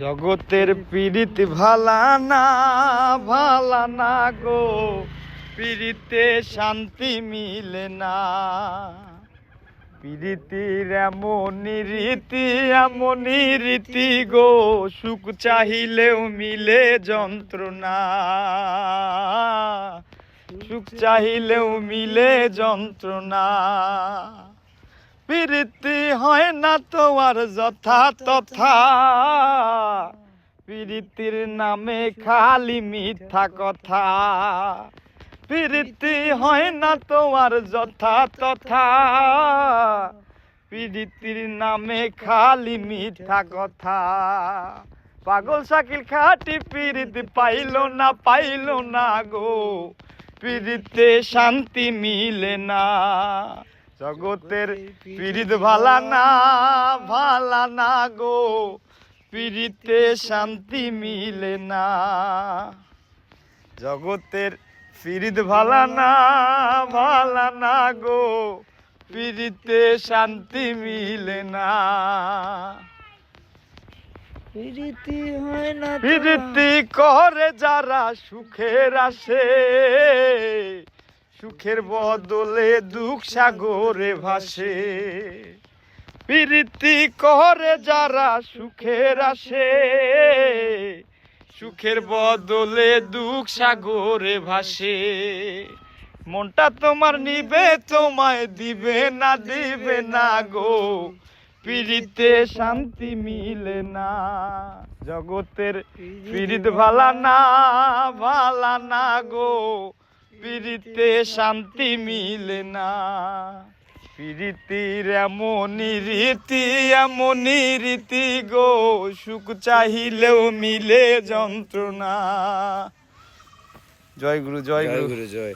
জগতের পীড়িত ভালা না ভালা না গো। পীড়িতে শান্তি মিলে না। পীড়িতির এমনই রীতি এমনই রীতি গো, সুখ চাহিলেও মিলে যন্ত্রণা। সুখ চাহিলেও মিলে যন্ত্রণা। প্রীতি হয় না তো আর যথা তথা। প্রীতির নামে খালি মিথ্যা কথা। প্রীতি হয় না তো আর যথা তথা। প্রীতির নামে খালি মিথ্যা কথা। পাগল শাকিল খাটি প্রীতি পাইল না পাইল না গো। প্রীতিতে শান্তি মিলে না। জগতের পীড়িত ভালা না ভালা না। গো। পীড়িতে শান্তি মিলে না। জগতের পীড়িত ভালা না ভালা না গো। পীড়িতে শান্তি মিলে না। প্রীতি হয় না তো- প্রীতি করে যারা সুখের আসে। সুখের বদলে দুঃখ সাগরে ভাসে। প্রীতি করে যারা সুখের আসে সুখের বদলে দুঃখ সাগরে ভাসে। মনটা তোমার নিবে তোমায় দিবে না দিবে না গো। পীড়িতে শান্তি মিলে না। জগতের পীড়িত ভালা না ভালা না গো। পীড়িতে শান্তি মিলে না। প্রীতির এমনই রীতি এমনই রীতি গো, সুখ চাহিলেও মিলে যন্ত্রণা। জয় গুরু। জয় গুরু, জয়।